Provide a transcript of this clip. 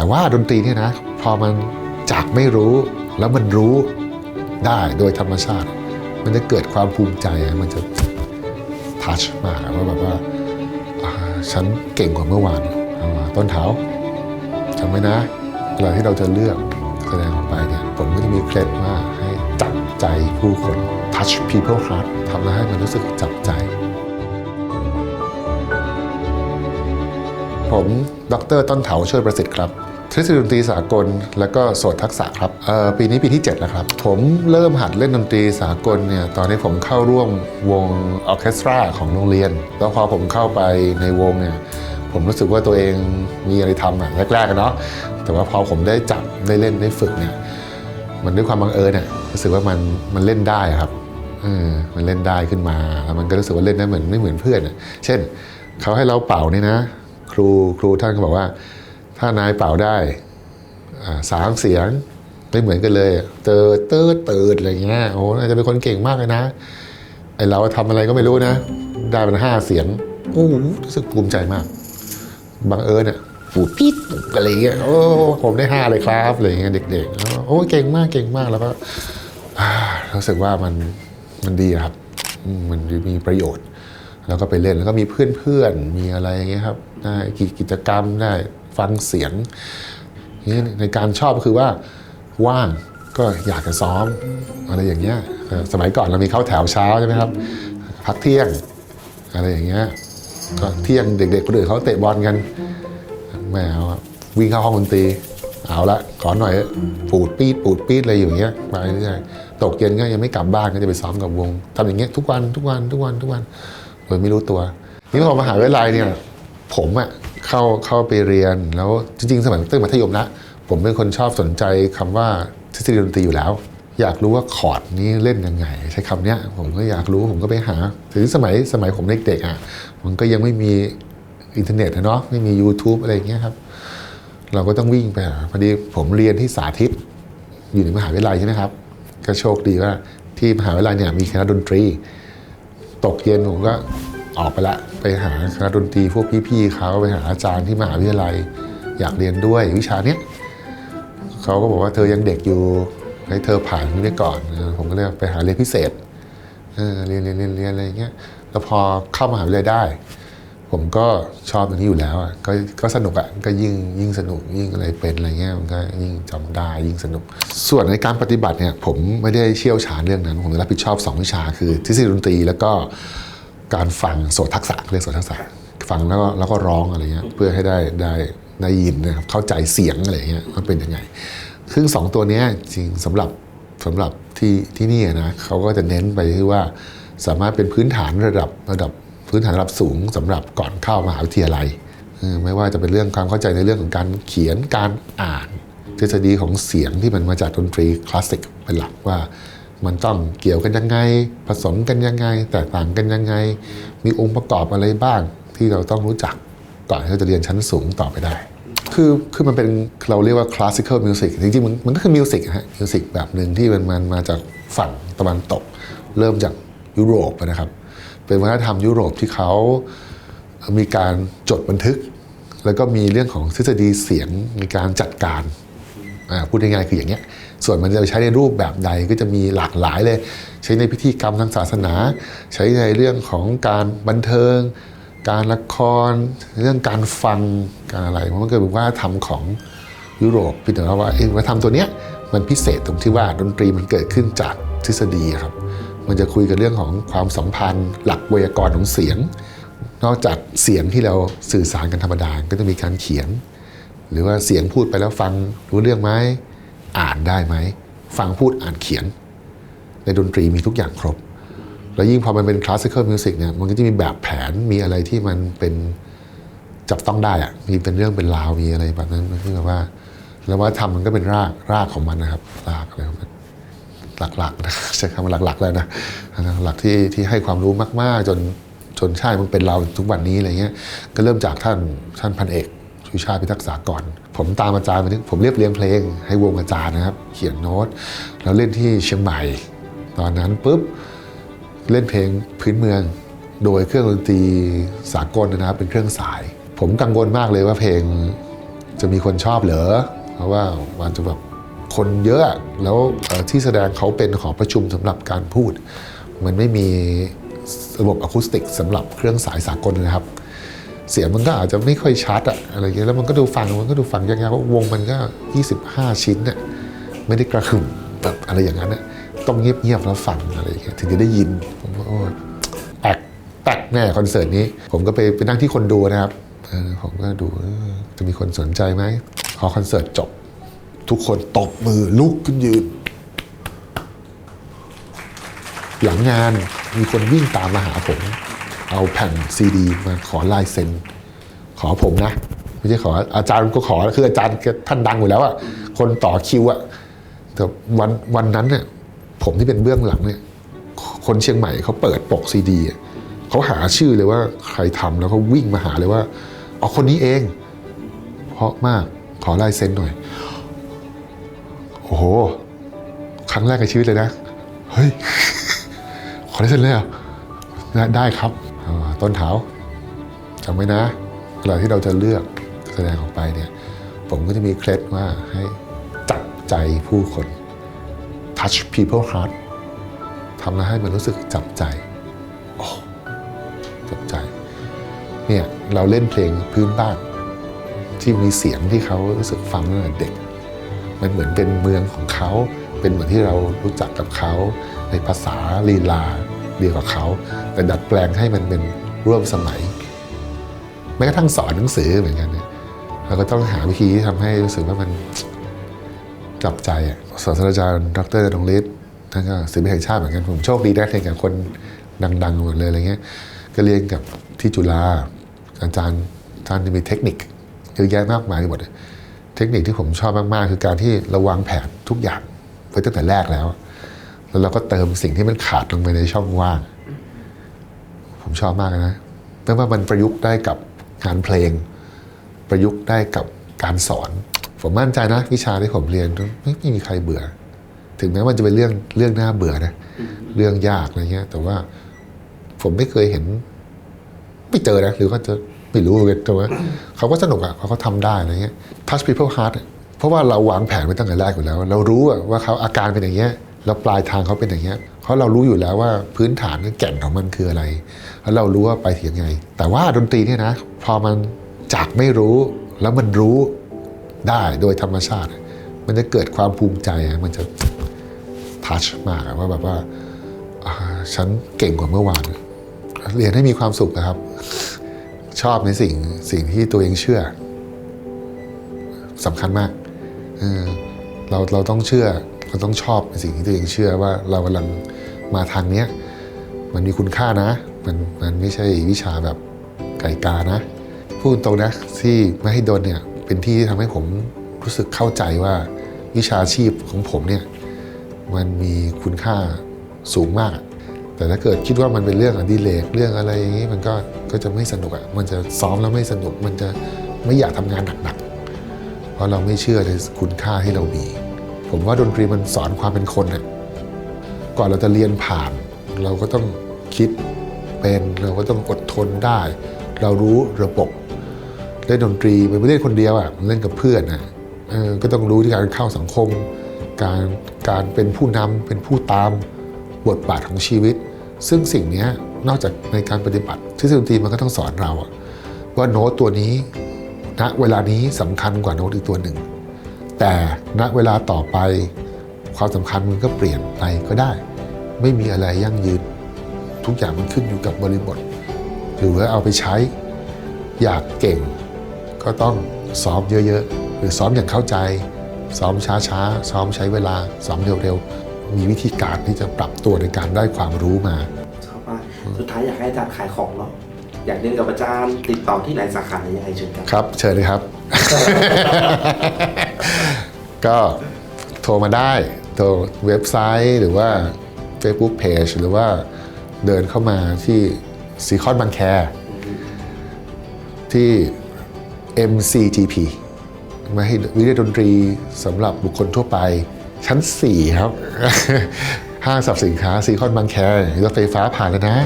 แต่ว่าดนตรีเนี่ยนะพอมันจากไม่รู้แล้วมันรู้ได้โดยธรรมชาติ มันจะเกิดความภูมิใจมันจะทัชมากว่าแบบว่าาฉันเก่งกว่าเมื่อวานาต้นเท้าจำไว้นะเวลาที่เราจะเลือกแสดงออกไปเนี่ยผมก็จะมีเคล็ดว่าให้จับใจผู้คน touch people heart ทำให้มันรู้สึกจับใจ ผม ดรต้นเถาช่วยประสิทธิ์ครับ ทฤษฎีดนตรีสากล และก็โสดทักษะครับปีนี้ปีที่ 7 แล้วครับ ผมเริ่มหัดเล่นดนตรีสากลเนี่ยตอนนี้ผมเข้าร่วมวงออเคสตราของโรงเรียน แล้วพอผมเข้าไปในวงเนี่ยผมรู้สึกว่าตัวเองมีอะไรทำอะแรกๆเนาะแต่ว่าพอผมได้จับได้เล่นได้ฝึกเนี่ยมันด้วยความบังเอิญอะรู้สึกว่ามันมันเล่นได้ครับเออมันเล่นได้ขึ้นมาแล้วมันก็รู้สึกว่าเล่นได้เหมือนไม่เหมือนเพื่อนเช่นเขาให้เราเป่านี่นะ ครูครูท่านก็บอกว่า ถ้านายเป่าได้สามเสียงไม่เหมือนกันเลยเตอเตอเติดอะไรเงี้ยโอ้นาจะเป็นคนเก่งมากเลยนะไอเราทำอะไรก็ไม่รู้นะ ได้เป็นห้าเสียงโอ้รู้สึกภูมิใจมากบังเอิญอะปูดปี๊ดอะไรเงี้ยโอ้ผมได้ห้าเลยครับอะไรเงี้ยเด็กๆโอ้เก่งมากเก่งมากแล้วก็รู้สึกว่ามันมันดีครับมมันมีประโยชน์ แล้วก็ไปเล่นแล้วก็มีเพื่อนๆมีอะไรอย่างเงี้ยครับได้กิจกรรมได้ ฟังเสียงนี่ในการชอบก็คือว่าว่างก็อยากจะซ้อมอะไรอย่างเงี้ยสมัยก่อนเรามีเข้าแถวเช้าใช่ไหมครับพักเที่ยงอะไรอย่างเงี้ยก็เที่ยงเด็กๆคนอื่นเขาเตะบอลกันไม่เอาอะวิ่งเข้าห้องดนตรีเอาละขอหน่อยปูดปีดปูดปีดอะไรอยู่อย่างเงี้ยไปเรื่อยๆตกเย็นก็ยังไม่กลับบ้านก็จะไปซ้อมกับวงทำอย่างเงี้ยทุกวันทุกวันทุกวันทุกวันโดยไม่รู้ตัว นี่พอมหาวิทยาลัยเนี่ย ผมอะ เข้าเข้าไปเรียนแล้วจริงๆ สมัยตั้งมัธยมนะ ผมเป็นคนชอบสนใจคำว่าทฤษฎีดนตรีอยู่แล้ว อยากรู้ว่าคอร์ดนี้เล่นยังไง ใช้คำเนี้ยผมก็อยากรู้ผมก็ไปหา ถึงสมัยสมัยผมเด็กๆอะมันก็ยังไม่มีอินเทอร์เน็ตอะเนาะไม่มี YouTube อะไรอย่างเงี้ยครับ เราก็ต้องวิ่งไปพอดีผมเรียนที่สาธิต อยู่ในมหาวิทยาลัยใช่ไหมครับก็โชคดีว่าที่มหาวิทยาลัยเนี่ยมีคณะดนตรี ตกเย็นผมก็ ออกไปละไปหาคณะดนตรีพวกพี่ๆเขาไปหาอาจารย์ที่มหาวิทยาลัย อยากเรียนด้วยวิชาเนี้ยเขาก็บอกว่าเธอยังเด็กอยู่ให้เธอผ่านนี้ไปก่อน ผมก็เลยไปหาเรียนพิเศษเออเรียนเรียนเรียนเรียนอะไรเงี้ยแล้วพอเข้ามหาวิทยาลัยได้ ผมก็ชอบตรงนี้อยู่แล้วอะก็ก็สนุกอะก็ยิ่งยิ่งสนุกยิ่งอะไรเป็นอะไรเงี้ยมันก็ยิ่งจำได้ยิ่งสนุก ส่วนในการปฏิบัติเนี่ยผมไม่ได้เชี่ยวชาญเรื่องนั้น ผมรับผิดชอบ 2 วิชาคือทฤษฎีดนตรีแล้วก็ การฟังโสตทักษะเรียกโสตทักษะฟังแล้วก็แล้วก็ร้องอะไรเงี้ยเพื่อให้ได้ได้ได้ยินนะครับเข้าใจเสียงอะไรเงี้ยมันเป็นยังไงซึ่งสองตัวนี้จริงสำหรับสำหรับที่ที่นี่นะเขาก็จะเน้นไปที่ว่าสามารถเป็นพื้นฐานระดับระดับพื้นฐานระดับสูงสำหรับก่อนเข้ามหาวิทยาลัยไม่ว่าจะเป็นเรื่องความเข้าใจในเรื่องของการเขียนการอ่าน ทฤษฎีของเสียงที่มันมาจากดนตรีคลาสสิกเป็นหลักว่า มันต้องเกี่ยวกันยังไง ผสมกันยังไง แตกต่างกันยังไง มีองค์ประกอบอะไรบ้าง ที่เราต้องรู้จักก่อนที่เราจะเรียนชั้นสูงต่อไปได้ คือคือมันเป็นเราเรียกว่า classical music จริงๆมันมันก็คือมิวสิกฮะมิวสิกแบบหนึ่งที่มันมันมาจากฝั่งตะวันตก เริ่มจากยุโรปนะครับ เป็นวัฒนธรรมยุโรปที่เขามีการจดบันทึก แล้วก็มีเรื่องของทฤษฎีเสียงในการจัดการอ่าพูดง่ายๆคืออย่างเงี้ย ส่วนมันจะใช้ในรูปแบบใดก็จะมีหลากหลายเลย ใช้ในพิธีกรรมทางศาสนา ใช้ในเรื่องของการบันเทิง การละคร เรื่องการฟังการอะไรเพราะมันเกิดเป็นว่าธรรมของยุโรปพี่แต่ว่าเอ้วัฒนธรรมตัวเนี้ยมันพิเศษตรงที่ว่าดนตรีมันเกิดขึ้นจากทฤษฎีครับ มันจะคุยกันเรื่องของความสัมพันธ์ หลักไวยากรณ์ของเสียง นอกจากเสียงที่เราสื่อสารกันธรรมดา ก็จะมีการเขียน หรือว่าเสียงพูดไปแล้วฟังรู้เรื่องไหม อ่านได้ไหม ฟังพูดอ่านเขียน ในดนตรีมีทุกอย่างครบ แล้วยิ่งพอมันเป็นคลาสสิคอลมิวสิกเนี่ยมันก็จะมีแบบแผนมีอะไรที่มันเป็นจับต้องได้อะมีเป็นเรื่องเป็นราวมีอะไรแบบนั้นที่แบบว่า แล้วว่าทำมันก็เป็นรากรากของมันนะครับรากอะไรของมันหลักๆนะใช้คำว่าหลักๆเลยนะหลักที่ที่ให้ความรู้มาก ๆ จนจนใช่มันเป็นเราทุกวันนี้อะไรเงี้ยก็เริ่มจากท่านท่านพันเอก ชูชาพิทักษาก่อนผมตามอาจารย์มาที่ผมเรียบเรียงเพลง ให้วงอาจารย์นะครับ เขียนโน้ต แล้วเล่นที่เชียงใหม่ ตอนนั้นปุ๊บเล่นเพลงพื้นเมือง โดยเครื่องดนตรีสากลนะครับเป็นเครื่องสาย ผมกังวลมากเลยว่าเพลงจะมีคนชอบเหรอเพราะว่ามันจะแบบคนเยอะแล้วที่แสดงเขาเป็นหอประชุมสำหรับการพูด มันไม่มีระบบอะคูสติกสำหรับเครื่องสายสากลนะครับ เสียงมันก็อาจจะไม่ค่อยชัดอะอะไรเงี้ยแล้วมันก็ดูฟังมันก็ดูฟังยากๆเพราวงมันก็ 25 ชิ้นเนี่ยไม่ได้กระหึ่มแบบอะไรอย่างนั้นน่ะต้องเงียบๆแล้วฟังอะไรอย่างเงี้ยถึงจะได้ยินผมว่าโอ้แปลกแปลกแน่คอนเสิร์ตนี้ ผมก็ไปไปนั่งที่คนดูนะครับผมก็ดูจะมีคนสนใจไหมพอคอนเสิร์ตจบ ทุกคนตบมือลุกขึ้นยืน หลังงานมีคนวิ่งตามมาหาผม เอาแผ่นซีดีมาขอลายเซ็น ขอผมนะ ไม่ใช่ขออาจารย์ก็ขอคืออาจารย์ท่านดังอยู่แล้วอะคนต่อคิวอะแต่วันวันนั้นเนี่ยผมที่เป็นเบื้องหลังเนี่ย คนเชียงใหม่เขาเปิดปกซีดีเขาหาชื่อเลยว่าใครทำแล้วเขาวิ่งมาหาเลยว่าเอาคนนี้เอง เพราะมากขอลายเซ็นหน่อย โอ้โห ครั้งแรกในชีวิตเลยนะ เฮ้ย ขอลายเซ็นเลยเหรอะได้ครับ ต้นเท้าจำไว้นะเวลาที่เราจะเลือกแสดงออกไปเนี่ยผมก็จะมีเคล็ดว่าให้จับใจผู้คน touch people heart ทำแล้วให้มันรู้สึกจับใจโอ้จับใจเนี่ยเราเล่นเพลงพื้นบ้าน ที่มีเสียงที่เขารู้สึกฟังตั้งแต่เด็ก มันเหมือนเป็นเมืองของเขา เป็นเหมือนที่เรารู้จักกับเขา ในภาษาลีลา เดียวกับเขา แต่ดัดแปลงให้มันเป็นร่วมสมัยแม้กระทั่งสอนหนังสือเหมือนกันเนี่ยเราก็ต้องหาวิธีที่ทำให้รู้สึกว่ามันจับใจอะศาสตราจารย์ดรดงฤทธิ์ท่านก็ศิลปินแห่งชาติเหมือนกันผมโชคดีได้เรียนกับคนดังๆหมดเลยอะไรเงี้ยก็เรียนกับที่จุฬาอาจารย์ท่านจะมีเทคนิคเยอะแยะมากมายหมดเทคนิคที่ผมชอบมากๆ คือการที่ราวางแผนทุกอย่างไว้ตั้งแต่แรกแล้ว แล้วเราก็เติมสิ่งที่มันขาดลงไปในช่องว่าง ผมชอบมากเลยนะไม่ว่ามันประยุกต์ได้กับงานเพลง ประยุกต์ได้กับการสอน ผมมั่นใจนะวิชาที่ผมเรียนไม่มีใครเบื่อ ถึงแม้มันจะเป็นเรื่องเรื่องน่าเบื่อนะเรื่องยากอะไรเงี้ย แต่ว่าผมไม่เคยเห็น ไม่เจอนะหรือว่าจะไม่รู้เลยแต่ว่าเขาก็สนุกอะเขาก็ทำได้อะไรเงี้ย touch people heart เพราะว่าเราวางแผนไว้ตั้งแต่แรกอยู่แล้ว เรารู้ว่าเขาอาการเป็นอย่างเงี้ย แล้วปลายทางเขาเป็นอย่างเงี้ยเพราะเรารู้อยู่แล้วว่าพื้นฐานแก่นของมันคืออะไร แล้วเรารู้ว่าไปถึงยังไง แต่ว่าดนตรีเนี่ยนะ พอมันจากไม่รู้แล้วมันรู้ได้โดยธรรมชาติ มันจะเกิดความภูมิใจมันจะทัชมากว่าแบบว่าฉันเก่งกว่าเมื่อวาน เรียนให้มีความสุขนะครับ ชอบในสิ่งสิ่งที่ตัวเองเชื่อสำคัญมาก เราเราต้องเชื่อ เราต้องชอบในสิ่งที่ตัวเองเชื่อว่าเรากำลังมาทางเนี้ยมันมีคุณค่านะ มันมันไม่ใช่วิชาแบบไก่กานะ พูดตรงนะที่ไม่ให้โดนเนี่ยเป็นที่ที่ทำให้ผมรู้สึกเข้าใจว่าวิชาชีพของผมเนี่ยมันมีคุณค่าสูงมาก แต่ถ้าเกิดคิดว่ามันเป็นเรื่องอดิเรกเรื่องอะไรอย่างนี้มันก็ก็จะไม่สนุกอะ่ะมันจะซ้อมแล้วไม่สนุกมันจะไม่อยากทำงานหนักๆเพราะเราไม่เชื่อในคุณค่าที่เรามี ผมว่าดนตรีมันสอนความเป็นคนน่ะก่อนเราจะเรียนผ่าน เราก็ต้องคิดเป็นเราก็ต้องอดทนได้ เรารู้ระบบเล่นดนตรีมันไม่เล่นคนเดียวอะมันเล่นกับเพื่อนอะก็ต้องรู้ที่การเข้าสังคม การการเป็นผู้นำเป็นผู้ตามบทบาทของชีวิต ซึ่งสิ่งนี้นอกจากในการปฏิบัติทฤษฎีดนตรีมันก็ต้องสอนเราว่าโน้ตตัวนี้ณเวลานี้สำคัญกว่าโน้ตอีกตัวหนึ่ง แต่ณเวลาต่อไปความสำคัญมันก็เปลี่ยนไปก็ได้ ไม่มีอะไรยั่งยืน ทุกอย่างมันขึ้นอยู่กับบริบท หรือว่าเอาไปใช้ อยากเก่ง ก็ต้องซ้อมเยอะๆ หรือซ้อมอย่างเข้าใจ ซ้อมช้าๆ ซ้อมใช้เวลา ซ้อมเร็วๆ มีวิธีการที่จะปรับตัวในการได้ความรู้มาชอบมากสุดท้ายอยากให้อาจารย์ขายของเนาะอยากเรียนกับอาจารย์ติดต่อที่ไหนสาขาไหนยังไงเชิญครับ ครับ เชิญเลยครับ ก็โทรมาได้โทรเว็บไซต์หรือว่า Facebook Page หรือว่าเดินเข้ามาที่ซีคอนบางแคที่ MCGP มาให้วิทยาดนตรีสำหรับบุคคลทั่วไป ชั้น 4 ครับ ห้างสรรพสินค้าซีคอนบางแครถไฟฟ้าผ่านแล้วนะ